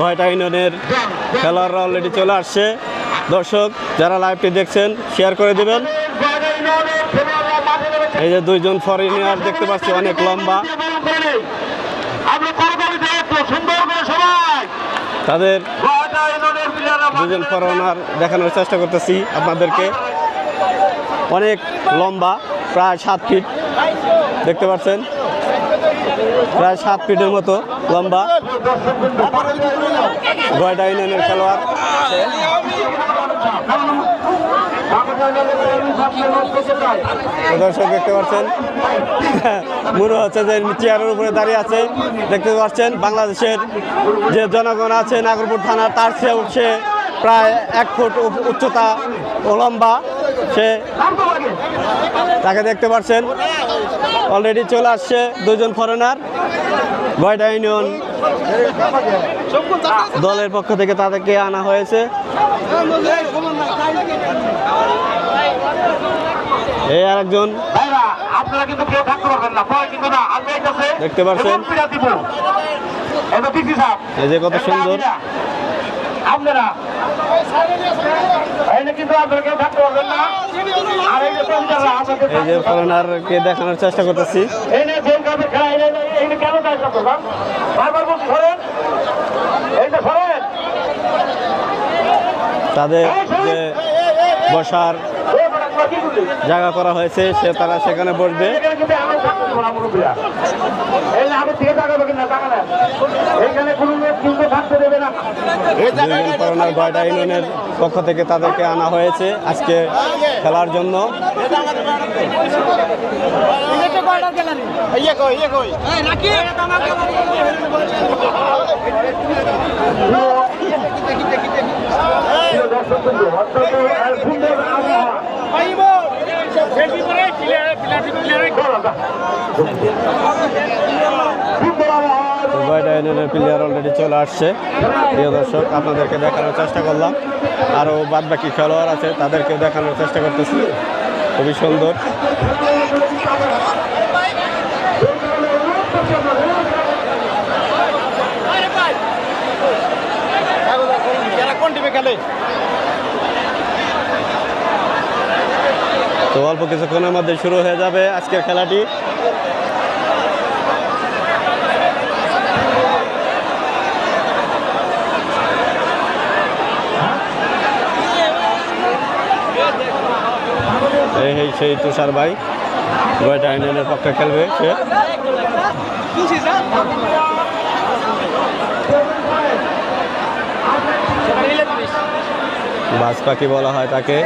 গয়টা ইউনিয়নের খেলোয়াড়রা অলরেডি চলে আসছে। দর্শক, যারা লাইভটি দেখছেন শেয়ার করে দিবেন। এই যে দুইজন ফরেনিয়ার দেখতে পাচ্ছি, অনেক লম্বা। তাদের দুজন ফরেনার দেখানোর চেষ্টা করতেছি আপনাদেরকে। অনেক লম্বা, প্রায় সাত ফিট দেখতে পাচ্ছেন? প্রায় সাত ফিটের মতো লম্বা। গয়টা ইউনিয়নের খেলোয়াড়। দর্শক দেখতে পাচ্ছেন। মনে হচ্ছে যে চেয়ারের উপরে দাঁড়িয়ে আছে। দেখতে পাচ্ছেন বাংলাদেশের যে জনগণ আছে, নাগরপুর থানা, তার চেয়ে উঠছে প্রায় এক ফুট উচ্চতা লম্বা। সে তাকে দেখতে পাচ্ছেন। অলরেডি চলে আসছে দুজন ফরেনার গয়টা ইউনিয়ন দলের পক্ষ থেকে তাদেরকে আনা হয়েছে। এই আরেকজন। ভাইরা আপনারা কিন্তু কেউ থাকতে পারবেন না। পরে কিন্তু না আমি এইটাছে দেখতে পাচ্ছেন? এটা সাহেব এই যে কত সুন্দর। আপনারা এই যে ফরেনারকে দেখানোর চেষ্টা করতেছি। এই যে খেলা কেন বারবার বলছি সরেন। এই যে সরেন। তাদের যে বসার বেটা? জায়গা করা হয়েছে সে তারা সেখানে বসবে। ফরেনার গয়টা ইউনিয়নের পক্ষ থেকে তাদেরকে আনা হয়েছে আজকে খেলার জন্য। আর সুন্দর আবহাওয়া সুন্দর আবহাওয়া তো গয়টা ইউনিয়নের প্লেয়ার অলরেডি চলে আসছে। প্রিয় দর্শক আপনাদেরকে দেখানোর চেষ্টা করলাম। আরও বাদ বাকি খেলোয়াড় আছে তাদেরকে দেখানোর চেষ্টা করতেছি। খুবই সুন্দর। তো অল্প কিছুক্ষণের মধ্যে শুরু হয়ে যাবে আজকের খেলাটি। এই সেই তুষার ভাই। গয়টা ইউনিয়নের পক্ষে খেলবে সে। বাজ পাখি বলা হয় তাকে।